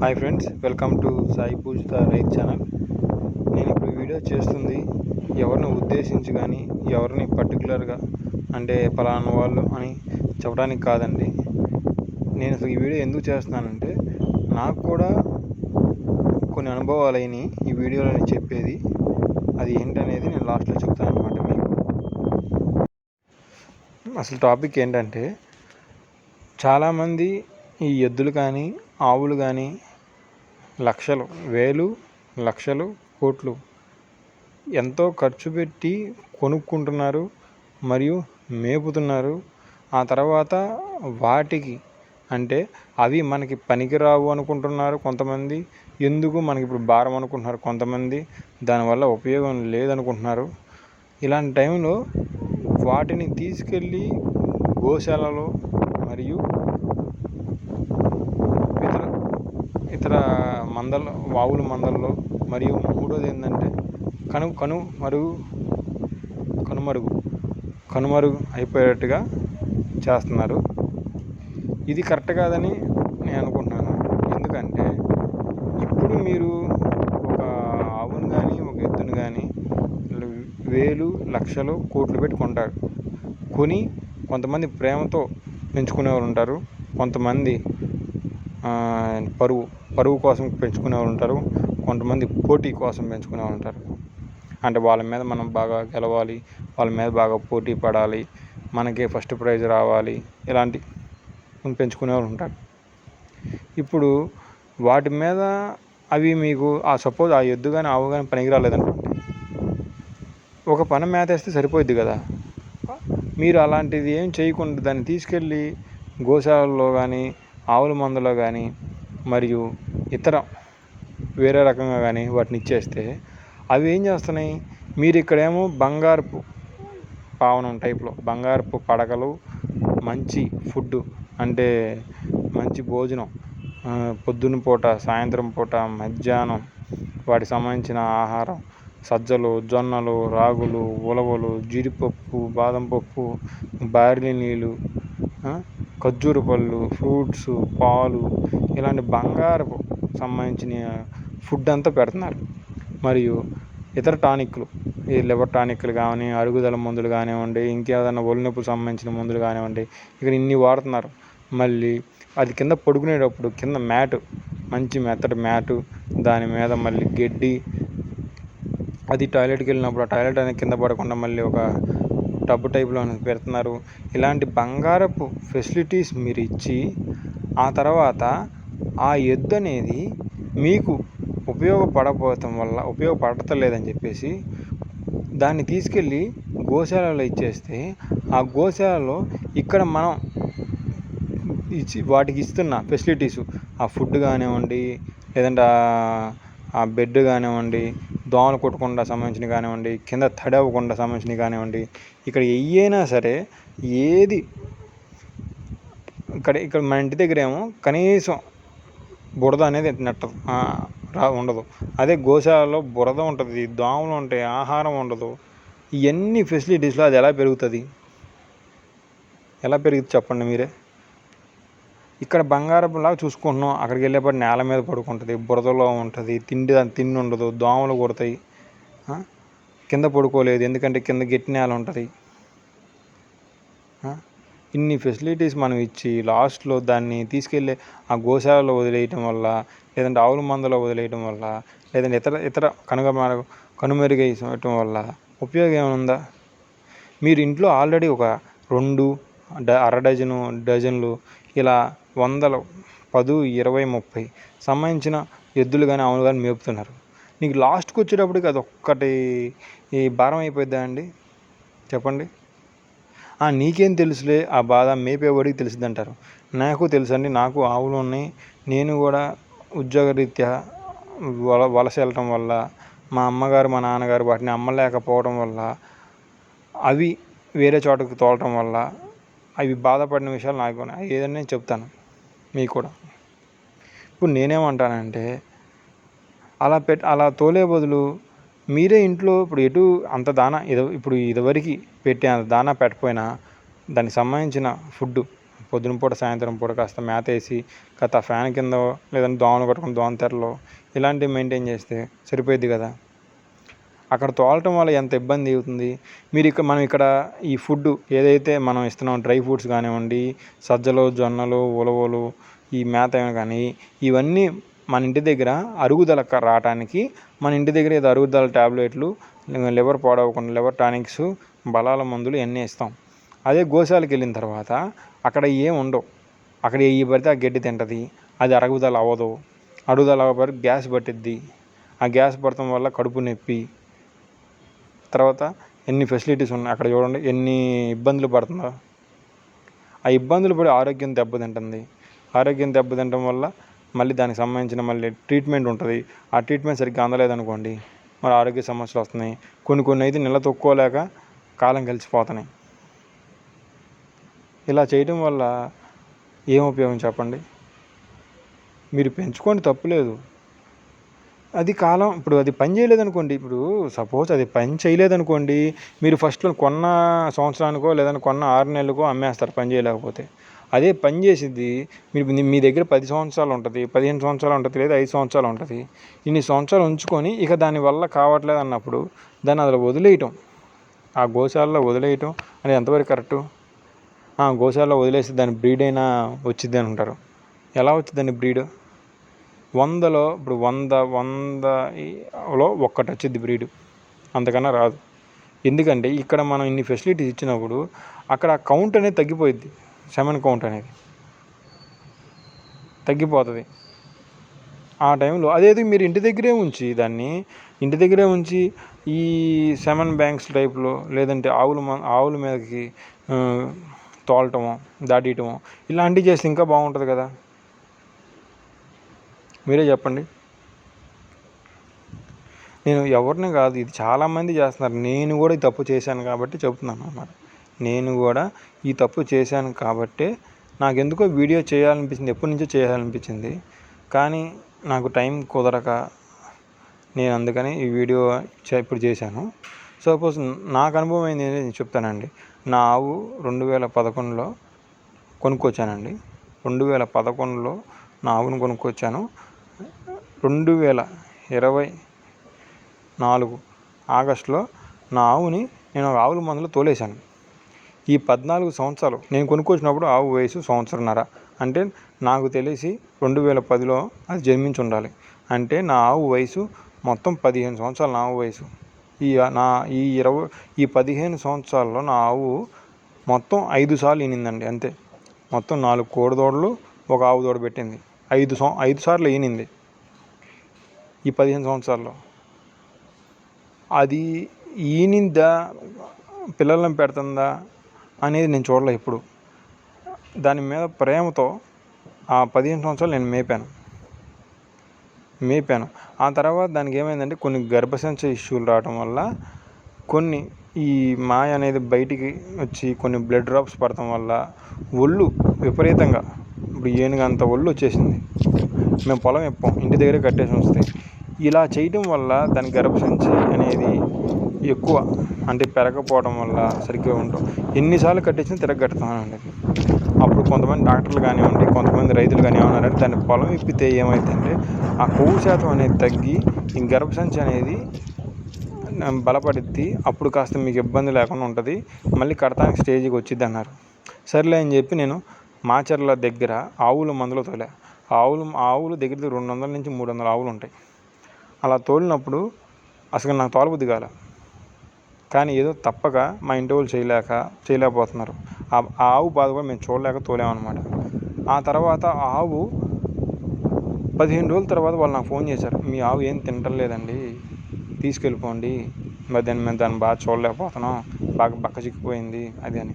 Hi friends welcome to Sai Poojitha రైత్ channel నేను ఇప్పుడు video చేస్తుంది ఎవరిని ఉద్దేశించి కానీ ఎవరిని పర్టికులర్గా అంటే పలానా వాళ్ళు అని చెప్పడానికి కాదండి. నేను అసలు ఈ వీడియో ఎందుకు చేస్తున్నానంటే నాకు కూడా కొన్ని అనుభవాలు అయినాయి ఈ వీడియోలో నేను చెప్పేది. అది ఏంటనేది నేను లాస్ట్లో చెప్తాను అనమాట మీకు. అసలు టాపిక్ ఏంటంటే చాలామంది ఈ ఎద్దులు కానీ ఆవులు కానీ లక్షలు వేలు లక్షలు కోట్లు. ఎంతో ఖర్చు పెట్టి కొనుక్కుంటున్నారు మరియు మేపుతున్నారు. ఆ తర్వాత వాటికి అంటే అవి మనకి పనికిరావు అనుకుంటున్నారు కొంతమంది. ఎందుకు మనకి ఇప్పుడు భారం అనుకుంటున్నారు కొంతమంది. దానివల్ల ఉపయోగం లేదనుకుంటున్నారు. ఇలాంటి టైంలో వాటిని తీసుకెళ్ళి గోశాలలో మరియు ఇతర మందలు వావుల మందల్లో మరియు మూడోది ఏంటంటే కను కను మరుగు కనుమరుగు కనుమరుగు అయిపోయేటట్టుగా చేస్తున్నారు. ఇది కరెక్ట్ కాదని నేను అనుకుంటున్నాను. ఎందుకంటే ఇప్పుడు మీరు ఒక ఆవును కానీ ఒక ఎద్దును కానీ వేలు లక్షలు కోట్లు పెట్టి కొంటారు. కొని కొంతమంది ప్రేమతో పెంచుకునేవారు ఉంటారు. కొంతమంది పరువు పరువు కోసం పెంచుకునే వాళ్ళు ఉంటారు. కొంతమంది పోటీ కోసం పెంచుకునే వాళ్ళు ఉంటారు. అంటే వాళ్ళ మీద మనం బాగా గెలవాలి వాళ్ళ మీద బాగా పోటీ పడాలి మనకే ఫస్ట్ ప్రైజ్ రావాలి ఇలాంటి పెంచుకునేవారు ఉంటారు. ఇప్పుడు వాటి మీద అవి మీకు ఆ సపోజ్ ఆ ఎద్దు కానీ ఆవు కానీ పనికి రాలేదనుకోండి. ఒక పని మేతేస్తే సరిపోద్ది కదా. మీరు అలాంటిది ఏం చేయకుండా దాన్ని తీసుకెళ్ళి గోశాలలో కానీ ఆవుల మందులో కానీ మరియు ఇతర వేరే రకంగా కానీ వాటిని ఇచ్చేస్తే అవి ఏం చేస్తున్నాయి? మీరు ఇక్కడేమో బంగారపు పావనం టైప్లో బంగారపు పడకలు మంచి ఫుడ్ అంటే మంచి భోజనం పొద్దున్న పూట సాయంత్రం పూట మధ్యాహ్నం వాటికి సంబంధించిన ఆహారం సజ్జలు జొన్నలు రాగులు ఉలవలు జీడిపప్పు బాదం పప్పు బార్లీ నీళ్ళు ఖర్జూర పళ్ళు ఫ్రూట్స్ పాలు ఇలాంటి బంగారపు సంబంధించిన ఫుడ్ అంతా పెడుతున్నారు. మరియు ఇతర టానిక్లు ఈ లివర్ టానిక్లు కానీ అరుగుదల మందులు కానివ్వండి ఇంకేదైనా ఒళ్ళు నొప్పులు సంబంధించిన మందులు కానివ్వండి ఇక్కడ ఇన్ని వాడుతున్నారు. మళ్ళీ అది కింద పడుకునేటప్పుడు కింద మ్యాట్ మంచి మెత్తటి మ్యాటు దాని మీద మళ్ళీ గడ్డి అది టాయిలెట్కి వెళ్ళినప్పుడు ఆ టాయిలెట్ అనేది కింద పడకుండా మళ్ళీ ఒక టబ్ టైప్లో పెడుతున్నారు. ఇలాంటి బంగారపు ఫెసిలిటీస్ మీరు ఇచ్చి ఆ తర్వాత ఆ ఎద్దు అనేది మీకు ఉపయోగపడపోవటం వల్ల ఉపయోగపడతలేదని చెప్పేసి దాన్ని తీసుకెళ్ళి గోశాలలో ఇచ్చేస్తే ఆ గోశాలలో ఇక్కడ మనం ఇచ్చి వాటికి ఇస్తున్న ఫెసిలిటీస్ ఆ ఫుడ్ కానివ్వండి లేదంటే ఆ బెడ్ కానివ్వండి దోమలు కొట్టకుండా సంబంధించినవి కానివ్వండి కింద తడి అవ్వకుండా సంబంధించినవి కానివ్వండి ఇక్కడ ఏయైనా సరే ఏది ఇక్కడ ఇక్కడ మన ఇంటి దగ్గర ఏమో కనీసం బురద అనేది నెట్ట రా ఉండదు. అదే గోశాలలో బురద ఉంటుంది దోమలు ఉంటాయి ఆహారం ఉండదు. ఇవన్నీ ఫెసిలిటీస్లో అది ఎలా పెరుగుతుంది? ఎలా పెరుగుతుంది చెప్పండి మీరే? ఇక్కడ బంగారపులాగా చూసుకుంటున్నాం. అక్కడికి వెళ్ళేప్పుడు నేల మీద పడుకుంటుంది బురదలో ఉంటుంది తిండి తిండి ఉండదు దోమలు కొడతాయి. కింద పడుకోలేదు ఎందుకంటే కింద గట్టి నేల ఉంటుంది. ఇన్ని ఫెసిలిటీస్ మనం ఇచ్చి లాస్ట్లో దాన్ని తీసుకెళ్ళి ఆ గోశాలలో వదిలేయటం వల్ల లేదంటే ఆవుల మందలో వదిలేయటం వల్ల లేదంటే ఇతర ఇతర కనుగ కనుమరుగైటం వల్ల ఉపయోగం ఏమైనా మీరు ఇంట్లో ఆల్రెడీ ఒక రెండు అర డజను డజన్లు ఇలా వందలు పదు ఇరవై ముప్పై సంబంధించిన ఎద్దులు కానీ ఆవులు కానీ మేపుతున్నారు. నీకు లాస్ట్కి వచ్చేటప్పటికి అది ఒక్కటి ఈ భారం అయిపోద్దా అండి? చెప్పండి. నీకేం తెలుసులే ఆ బాధ మేపేవాడికి తెలిసింది అంటారు నాకు తెలుసండి నాకు ఆవులు ఉన్నాయి. నేను కూడా ఉద్యోగరీత్యా వల వలస వెళ్ళటం వల్ల మా అమ్మగారు మా నాన్నగారు వాటిని అమ్మలేకపోవడం వల్ల అవి వేరే చోటకు తోలటం వల్ల అవి బాధపడిన విషయాలు నాకు ఏదైనా నేను చెప్తాను. మీకు కూడా. ఇప్పుడు నేనేమంటానంటే అలా పెట్ అలా తోలే బదులు మీరే ఇంట్లో ఇప్పుడు ఎటు అంత దానా ఇది ఇప్పుడు ఇదివరకు పెట్టే అంత దానా పెట్టకపోయినా దానికి సంబంధించిన ఫుడ్ పొద్దున పూట సాయంత్రం పూట కాస్త మేత వేసి కాస్త ఫ్యాన్ కింద లేదంటే దోమలు కొట్టుకుని దోమ తెరలో ఇలాంటివి మెయింటైన్ చేస్తే సరిపోయిద్ది కదా? అక్కడ తోలటం వల్ల ఎంత ఇబ్బంది అవుతుంది? మీరు ఇక్కడ మనం ఇక్కడ ఈ ఫుడ్ ఏదైతే మనం ఇస్తున్నాం డ్రై ఫ్రూట్స్ కానివ్వండి సజ్జలు జొన్నలు ఉలవలు ఈ మేత కానీ ఇవన్నీ మన ఇంటి దగ్గర అరుగుదల రావటానికి మన ఇంటి దగ్గర ఏదో అరుగుదల ట్యాబ్లెట్లు లివర్ పాడవకుండా లివర్ టానిక్స్ బలాల మందులు ఇవన్నీ ఇస్తాం. అదే గోశాలకు వెళ్ళిన తర్వాత అక్కడ ఏం ఉండవు. అక్కడ ఏ పడితే ఆ గడ్డి తింటుంది అది అరుగుదల అవ్వదు. అరుగుదల అవ్వబడి గ్యాస్ పట్టిద్ది. ఆ గ్యాస్ పడటం వల్ల కడుపు నొప్పి తర్వాత ఎన్ని ఫెసిలిటీస్ ఉన్నాయి? అక్కడ చూడండి ఎన్ని ఇబ్బందులు పడుతుందో ఆ ఇబ్బందులు పడి ఆరోగ్యం దెబ్బతింటుంది. ఆరోగ్యం దెబ్బతింటం వల్ల మళ్ళీ దానికి సంబంధించిన మళ్ళీ ట్రీట్మెంట్ ఉంటుంది. ఆ ట్రీట్మెంట్ సరిగ్గా అందలేదనుకోండి మరి ఆరోగ్య సమస్యలు వస్తున్నాయి. కొన్ని కొన్ని అయితే నెల తొక్కోలేక కాలం కలిసిపోతున్నాయి ఇలా చేయడం వల్ల ఏం ఉపయోగం చెప్పండి? మీరు పెంచుకోండి తప్పులేదు అది కాలం ఇప్పుడు అది పని చేయలేదనుకోండి ఇప్పుడు సపోజ్ అది పని చేయలేదనుకోండి మీరు ఫస్ట్లో కొన్న సంవత్సరానికో లేదంటే కొన్న ఆరు నెలలకో అమ్మేస్తారు పని చేయలేకపోతే. అదే పని చేసిద్ది మీరు మీ దగ్గర పది సంవత్సరాలు ఉంటుంది పదిహేను సంవత్సరాలు ఉంటుంది లేదా ఐదు సంవత్సరాలు ఉంటుంది. ఇన్ని సంవత్సరాలు ఉంచుకొని ఇక దానివల్ల కావట్లేదు అన్నప్పుడు దాన్ని అసలు వదిలేయటం. ఆ గోశాలలో వదిలేయటం అనేది ఎంతవరకు కరెక్టు? గోశాలలో వదిలేసి దాని బ్రీడ్ అయినా వచ్చింది అని అంటారు. ఎలా వచ్చిందండి బ్రీడ్? వందలో ఇప్పుడు వంద వందలో ఒక్కటి వచ్చింది బ్రీడ్. అంతకన్నా రాదు. ఎందుకంటే ఇక్కడ మనం ఇన్ని ఫెసిలిటీస్ ఇచ్చినప్పుడు అక్కడ కౌంట్ అనేది తగ్గిపోయింది సెమెన్ కౌంట్ అనేది. తగ్గిపోతుంది. ఆ టైంలో అదేది మీరు ఇంటి దగ్గరే ఉంచి దాన్ని ఇంటి దగ్గరే ఉంచి ఈ సెమెన్ బ్యాంక్స్ టైప్లో లేదంటే ఆవుల ఆవుల మీదకి తోలటమో దాటియటమో ఇలాంటివి చేస్తే ఇంకా బాగుంటుంది కదా. మీరే చెప్పండి. నేను ఎవరిని కాదు ఇది చాలామంది చేస్తున్నారు. నేను కూడా ఈ తప్పు చేశాను కాబట్టి చెబుతున్నాను అన్నమాట. నేను కూడా ఈ తప్పు చేశాను కాబట్టి నాకు ఎందుకో వీడియో చేయాలనిపించింది ఎప్పటి నుంచో చేయాలనిపించింది. కానీ నాకు టైం కుదరక నేను అందుకని ఈ వీడియో ఇప్పుడు చేశాను. సపోజ్ నాకు అనుభవం ఏంది నేను చెప్తానండి. నా ఆవు రెండు వేల పదకొండులో కొనుక్కొచ్చానండి. రెండు వేల పదకొండులో నా ఆవును కొనుక్కొచ్చాను. రెండు వేల ఇరవై నాలుగు ఆగస్టులో నా ఆవుని నేను ఆవుల మందులో తోలేశాను. ఈ పద్నాలుగు సంవత్సరాలు నేను కొనుక్కొచ్చినప్పుడు ఆవు వయసు సంవత్సరంన్నర. అంటే నాకు తెలిసి రెండు వేల పదిలో అది జన్మించి ఉండాలి అంటే నా ఆవు వయసు మొత్తం పదిహేను సంవత్సరాలు నా ఆవు వయసు. ఈ నా ఈ ఇరవై ఈ పదిహేను సంవత్సరాల్లో నా ఆవు మొత్తం ఐదు సార్లు ఈనిందండి అంతే. మొత్తం నాలుగు కోడిదోడలు ఒక ఆవు దూడ పెట్టింది. ఐదు సం ఐదు సార్లు ఈనింది ఈ పదిహేను సంవత్సరాల్లో. అది ఈనిందా పిల్లలను పెడుతుందా అనేది నేను చూడలే ఇప్పుడు దాని మీద ప్రేమతో ఆ పదిహేను సంవత్సరాలు నేను మేపాను. మేపాను. ఆ తర్వాత దానికి ఏమైందంటే కొన్ని గర్భసంచ ఇష్యూలు రావటం వల్ల కొన్ని ఈ మాయ అనేది బయటికి వచ్చి కొన్ని బ్లడ్ డ్రాప్స్ పడటం వల్ల ఒళ్ళు విపరీతంగా ఇప్పుడు ఏనుగంత అంత ఒళ్ళు వచ్చేసింది. మేము పొలం ఇప్పాం ఇంటి దగ్గరే కట్టేసి వస్తే. ఇలా చేయటం వల్ల దాని గర్భసంచి అనేది ఎక్కువ అంటే పెరగకపోవడం వల్ల సరిగ్గా ఉండవు. ఎన్నిసార్లు కట్టించినా తిరగట్టుతానండి అప్పుడు కొంతమంది డాక్టర్లు కానివ్వండి కొంతమంది రైతులు కానీ ఏమన్నారంటే దాన్ని పొలం ఇప్పితే ఏమైందంటే ఆ కొవ్వు శాతం అనేది తగ్గి ఈ గర్భసంచి అనేది బలపడిద్ది అప్పుడు కాస్త మీకు ఇబ్బంది లేకుండా ఉంటుంది మళ్ళీ కడతానికి స్టేజ్కి వచ్చిద్ది అన్నారు. సర్లే అని చెప్పి నేను మాచర్ల దగ్గర ఆవుల మందులు తోలే. ఆవులు ఆవులు దగ్గర రెండు వందల నుంచి మూడు వందల ఆవులు ఉంటాయి. అలా తోలినప్పుడు అసలు నాకు తోలబుద్ధి దిగాల కానీ ఏదో తప్పక మా ఇంటి వాళ్ళు చేయలేక చేయలేకపోతున్నారు. ఆ ఆవు బాధ కూడా మేము చూడలేక తోలామన్నమాట. ఆ తర్వాత ఆ ఆవు పదిహేను రోజుల తర్వాత వాళ్ళు నాకు ఫోన్ చేశారు. మీ ఆవు ఏం తింటలేదండి తీసుకెళ్ళిపోండి. మరి దాన్ని మేము దాన్ని బాగా చూడలేకపోతున్నాం. బాగా బక్క చిక్కిపోయింది అది అని.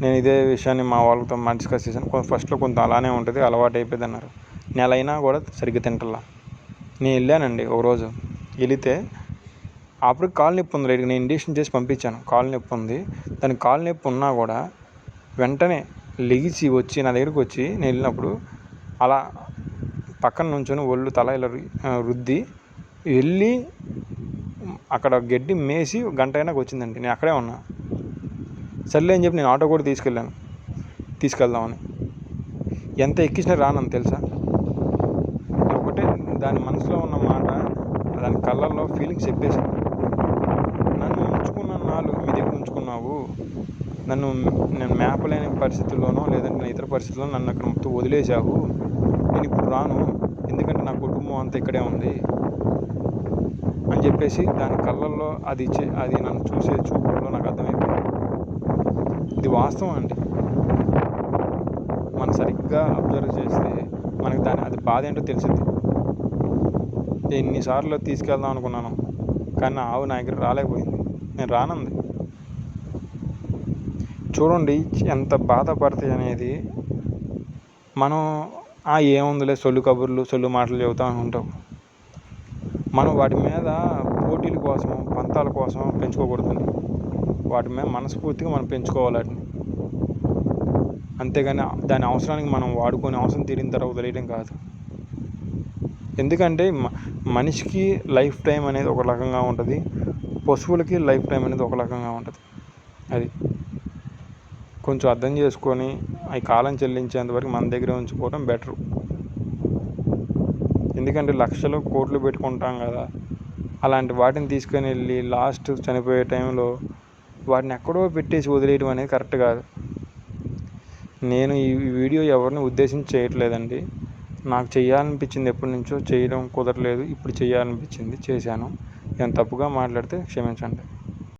నేను ఇదే విషయాన్ని మా వాళ్ళతో డిస్కస్ చేశాను ఫస్ట్లో కొంత అలానే ఉంటుంది అలవాటు అయిపోయింది అన్నారు నెలైనా అయినా కూడా సరిగ్గా తింటలా. నేను వెళ్ళానండి ఒకరోజు వెళితే అప్పుడు కాలు నొప్పి ఉంది. నేను ఇంజక్షన్ చేసి పంపించాను. కాలు నొప్పి ఉంది. దానికి కాలు నొప్పి ఉన్నా కూడా వెంటనే లెగిసి వచ్చి నా దగ్గరికి వచ్చి నేను వెళ్ళినప్పుడు అలా పక్కన నుంచొని ఒళ్ళు తల ఇలా రుద్ది వెళ్ళి అక్కడ గడ్డి మేసి గంట అయినాక వచ్చిందండి. నేను అక్కడే ఉన్నా. సర్లే అని చెప్పి నేను ఆటో కూడా తీసుకెళ్ళాను. తీసుకెళ్దామని. ఎంత ఎక్కించినా రానని తెలుసా? ఒకటే దాని మన దాని కళ్ళల్లో ఫీలింగ్స్ చెప్పేసింది నన్ను ఉంచుకున్న నాలుగు మీ దగ్గర ఉంచుకున్నావు. నన్ను నేను మేపలేని పరిస్థితుల్లోనో లేదంటే ఇతర పరిస్థితుల్లో నన్ను అక్కడ మొత్తం వదిలేశావు. నేను ఇప్పుడు రాను. ఎందుకంటే నా కుటుంబం అంతా ఇక్కడే ఉంది. అని చెప్పేసి దాని కళ్ళల్లో అది అది నన్ను చూసే చూపుల్లో నాకు అర్థమైపోయింది. ఇది వాస్తవం అండి. మనం సరిగ్గా అబ్జర్వ్ చేస్తే మనకి దాని అది బాధ ఏంటో తెలిసింది ఎన్నిసార్లు తీసుకెళ్దాం అనుకున్నాను. కానీ నా ఆవు నా దగ్గర రాలేకపోయింది. నేను రానంది. చూడండి ఎంత బాధపడతాయి అనేది. మనం ఆ ఏముందిలే సొల్లు కబుర్లు సొల్లు మాటలు చెబుతూ ఉంటాం. మనం వాటి మీద పోటీల కోసం పంతాల కోసం పెంచుకోకూడదండి. వాటి మీద మనస్ఫూర్తిగా మనం పెంచుకోవాలి వాటిని అంతేగాని దాని అవసరానికి మనం వాడుకొని అవసరం తీరిన తర్వాత వదిలేయడం కాదు. ఎందుకంటే మ మనిషికి లైఫ్ టైం అనేది ఒక రకంగా ఉంటుంది పశువులకి లైఫ్ టైం అనేది ఒక రకంగా ఉంటుంది. అది కొంచెం అర్థం చేసుకొని అవి కాలం చెల్లించేంత వరకు మన దగ్గర ఉంచుకోవడం బెటరు. ఎందుకంటే లక్షలు కోట్లు పెట్టుకుంటాం కదా అలాంటి వాటిని తీసుకొని వెళ్ళి లాస్ట్ చనిపోయే టైంలో వాటిని ఎక్కడో పెట్టేసి వదిలేయడం అనేది కరెక్ట్ కాదు. నేను ఈ వీడియో ఎవరిని ఉద్దేశించి చేయట్లేదండి. నాకు చేయాలనిపించింది ఎప్పటి నుంచో చేయడం కుదరలేదు ఇప్పుడు చేయాలనిపించింది చేశాను. నేను తప్పుగా మాట్లాడితే క్షమించండి.